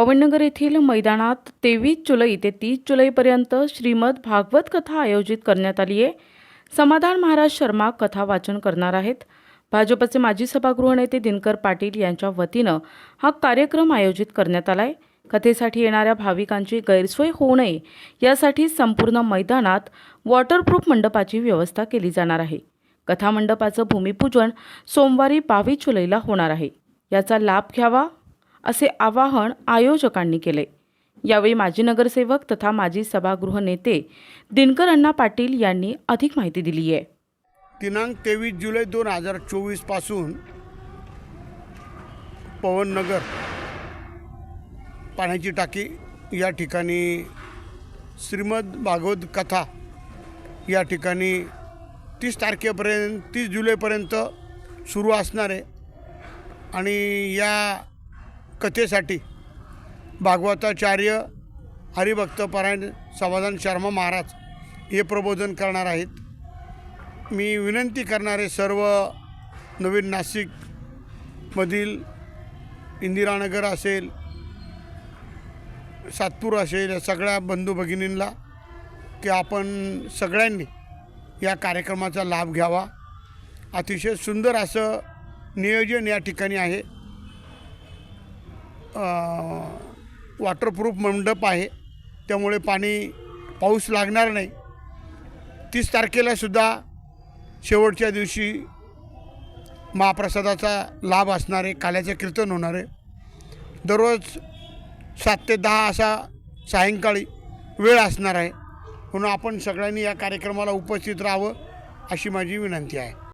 पवननगर येथील मैदानात तेवीस जुलै ते तीस जुलैपर्यंत श्रीमद भागवत कथा आयोजित करण्यात आली आहे. समाधान महाराज शर्मा कथा वाचन करणार आहेत. भाजपचे माजी सभागृह नेते दिनकर पाटील यांच्या वतीनं हा कार्यक्रम आयोजित करण्यात आला आहे कथेसाठी येणाऱ्या भाविकांची गैरसोय होऊ नये यासाठी संपूर्ण मैदानात वॉटरप्रूफ मंडपाची व्यवस्था केली जाणार आहे. कथा मंडपाचं भूमिपूजन सोमवारी बावीस जुलैला होणार आहे. याचा लाभ घ्यावा असे आवाहन आयोजकांनी केले. यावेळी माजी नगरसेवक तथा माजी सभागृह नेते दिनकर अण्णा पाटील यांनी अधिक माहिती दिली आहे. दिनांक तेवीस जुलै दोन हजार चोवीसपासून पवननगर पाण्याची टाकी या ठिकाणी श्रीमद भागवत कथा या ठिकाणी तीस तारखेपर्यंत तीस जुलैपर्यंत सुरू असणार आहे. आणि या कथेसाठी भागवताचार्य हरिभक्तपरायण समाधान शर्मा महाराज हे प्रबोधन करणार आहेत. मी विनंती करणारे सर्व नवीन नाशिकमधील इंदिरानगर असेल सातपूर असेल या सगळ्या बंधू भगिनींना की आपण सगळ्यांनी या कार्यक्रमाचा लाभ घ्यावा. अतिशय सुंदर असं नियोजन या ठिकाणी आहे. वॉटरप्रूफ मंडप आहे. त्यामुळे पाणी पाऊस लागणार नाही. तीस तारखेला सुद्धा शेवटच्या दिवशी महाप्रसादाचा लाभ असणार आहे. काल्याचे कीर्तन होणार आहे. दररोज सात ते दहा असा सायंकाळी वेळ असणार आहे. म्हणून आपण सगळ्यांनी या कार्यक्रमाला उपस्थित राहावं अशी माझी विनंती आहे.